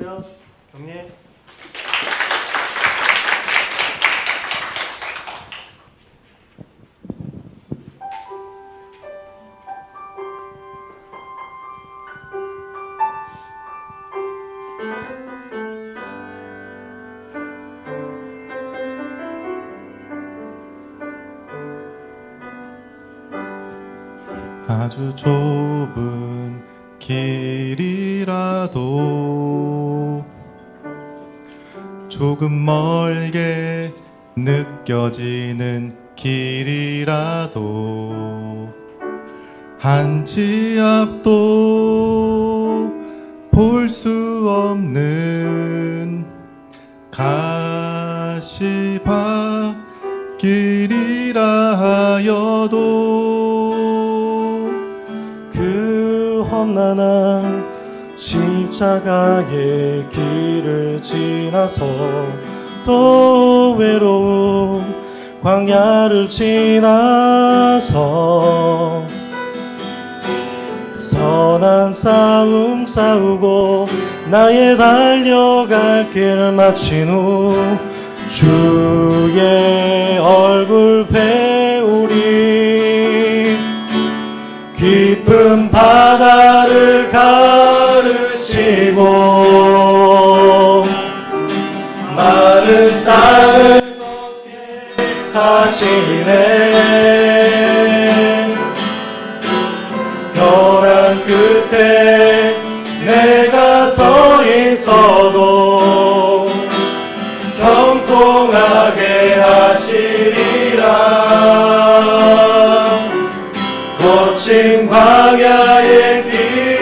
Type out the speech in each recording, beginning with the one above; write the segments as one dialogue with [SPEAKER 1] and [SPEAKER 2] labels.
[SPEAKER 1] 차렷 경례?
[SPEAKER 2] 아주 좁은 길이라도 조금 멀게 느껴지는 길이라도 한 치 앞도 볼 수 없는 가시밭 길이라 하여도
[SPEAKER 1] 그 험난한 십자가의 길을 지나서 또 외로운 광야를 지나서 선한 싸움 싸우고 나의 달려갈 길 마친 후 주의 얼굴 배우리 깊은 바 가르시고 마른 땅을 걷게 하시네. 벼랑 끝에 내가 서 있어도 경통하게 하시리라. 거친 광야의 길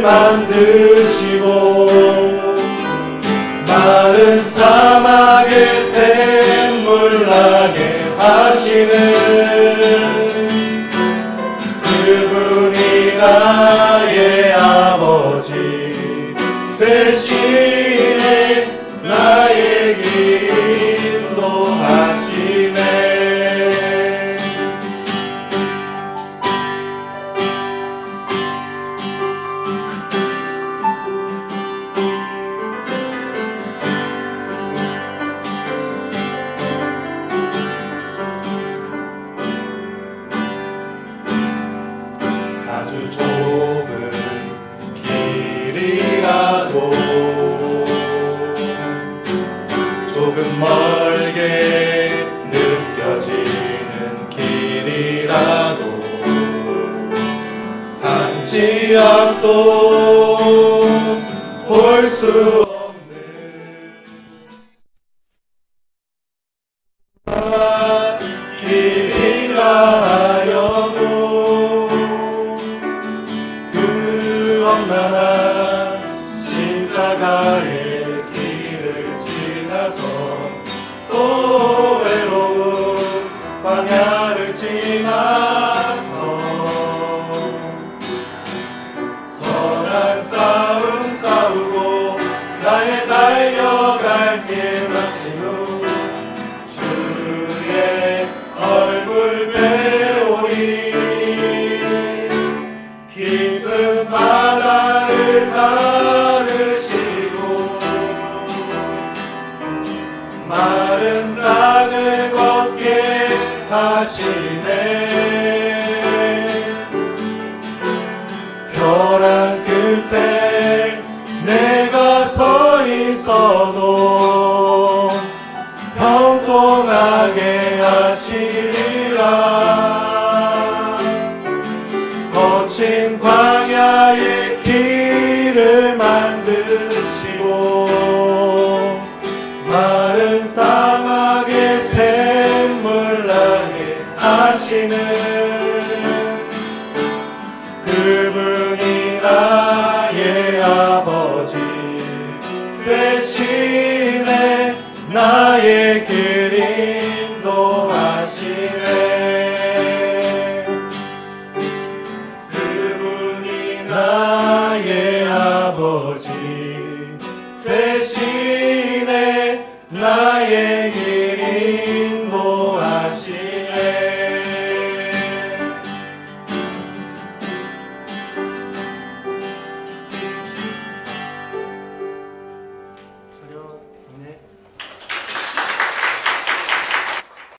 [SPEAKER 1] 을 만드시고 마른 사막에 앞도 볼수 험난한 나의 달려갈 길후 주의 얼굴 배우리. 깊은 바다를 가르시고 마른 땅을 걷게 하시네 거친 광야의 길을 만드시고 마른 사막에 샘물 나게 하시는